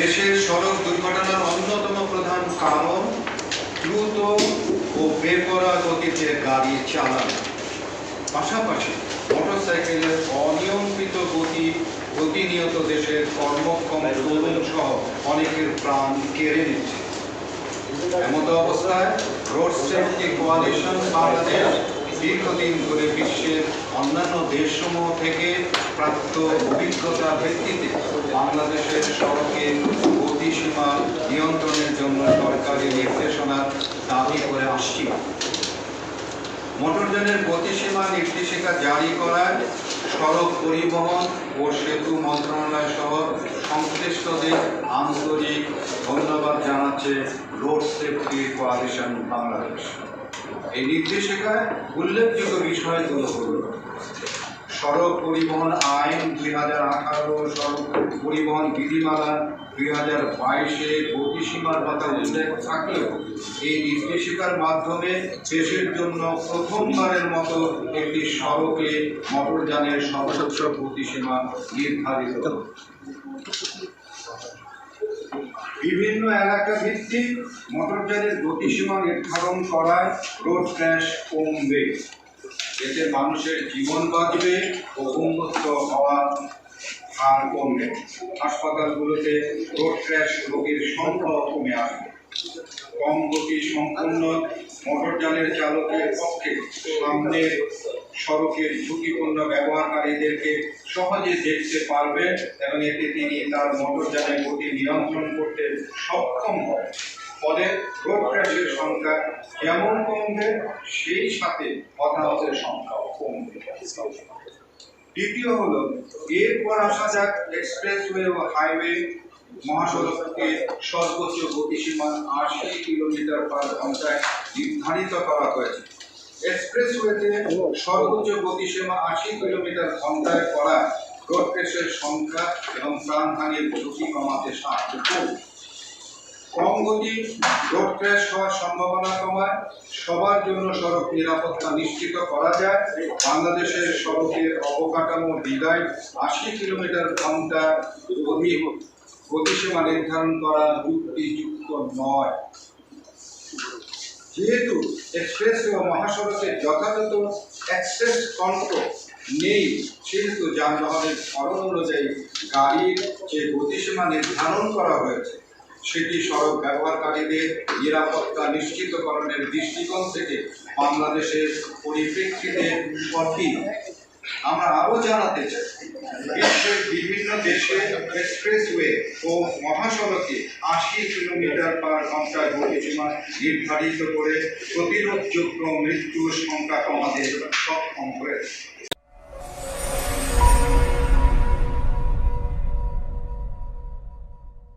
দেশের সড়ক দুর্ঘটনার অন্যতম প্রধান কারণ দ্রুত ও বেপরা গতিতে গাড়ি চালানো। পাশাপাশি মোটরসাইকেলের অনিয়ন্ত্রিত গতি প্রতিনিয়ত দেশের কর্মক্ষম তরুণ সহ অনেকের প্রাণ কেড়ে নিচ্ছে। এমত অবস্থায় রোড সেফটি কোয়ালিশন বাংলাদেশ দীর্ঘদিন ধরে বিশ্বের অন্যান্য দেশসমূহ থেকে প্রাপ্ত অভিজ্ঞতার ভিত্তিতে বাংলাদেশের সড়কে গতিসীমা নিয়ন্ত্রণের জন্য সরকারি নির্দেশনা দাবি করে আসছি। মোটরযানের গতিসীমা নির্দেশিকা জারি করায় সড়ক পরিবহন ও সেতু মন্ত্রণালয় সহ সংশ্লিষ্টদের আন্তরিক ধন্যবাদ জানাচ্ছে রোড সেফটি কোয়ালিশন বাংলাদেশ। এই নির্দেশিকায় উল্লেখযোগ্য বিষয়গুলো হল সড়ক পরিবহন আইন দুই হাজার আঠারো, সড়ক পরিবহন বিধিমালা দুই হাজার বাইশে গতিসীমার কথা উল্লেখ থাকলেও এই নির্দেশিকার মাধ্যমে দেশের জন্য প্রথমবারের মতো একটি সড়কে মোটরযানের সর্বোচ্চ গতিসীমা নির্ধারিত। বিভিন্ন এলাকা ভিত্তিক মোটরযানের গতিসীমা নির্ধারণ করায় রোড ক্র্যাশ কমবে, এতে মানুষের জীবন বাঁচবে ও উন্মুক্ত হওয়ার হার কমবে। হাসপাতালগুলোতে রোড ক্র্যাশ রোগীর সংখ্যাও কমে আসবে। কম গতি সম্পন্ন মোটরযানের চালকের পক্ষে সামনের সড়কের ঝুঁকিপূর্ণ ব্যবহারকারীদেরকে সহজে দেখতে পারবে এবং এতে তিনি তার মোটরযানের গতি নিয়ন্ত্রণ করতে সক্ষম হবে ফলে রোড ক্র্যাশের সংখ্যা যেমন কমবে, সেই সাথে হতাহতের সংখ্যাও কমবে। দ্বিতীয় হল, এরপর আসা যাক এক্সপ্রেসওয়ে ও হাইওয়ে মহাসড়ককে সর্বোচ্চ গতিসীমা আশি কিলোমিটার পার ঘন্টায় নির্ধারিত করা হয়েছে। এক্সপ্রেসওয়েতে সর্বোচ্চ গতিসীমা আশি কিলোমিটার ঘন্টায় করা রোড সংখ্যা এবং প্রাণহানির ঝুঁকি কমাতে সাহায্য করবে। কম গতি রোড ক্র্যাশ হওয়ার সম্ভাবনা কমায়। সবার জন্য সড়ক নিরাপত্তা নিশ্চিত করা যায়। বাংলাদেশের সড়কের অবকাঠামো ডিজাইন আশি কিলোমিটার ঘণ্টা গতিসীমা নির্ধারণ করা যুক্তিযুক্ত নয়। যেহেতু এক্সপ্রেস ও মহাসড়কে যথাযথ অ্যাক্সেস কন্ট্রোল নেই, সেহেতু যানবাহনের ধরন অনুযায়ী গাড়ির যে গতিসীমা নির্ধারণ করা হয়েছে, সেটি সড়ক ব্যবহারকারীদের নিরাপত্তা নিশ্চিতকরণের দৃষ্টিকোণ থেকে বাংলাদেশের পরিপ্রেক্ষিতে সঠিক আমরা আরও জানাতে চাই, বিশ্বের বিভিন্ন দেশে এক্সপ্রেসওয়ে ও মহাসড়কে আশি কিলোমিটার পার ঘন্টায় গতিসীমা নির্ধারিত করে প্রতিরোধযোগ্য মৃত্যুর সংখ্যা কমাতে সক্ষম হয়েছে।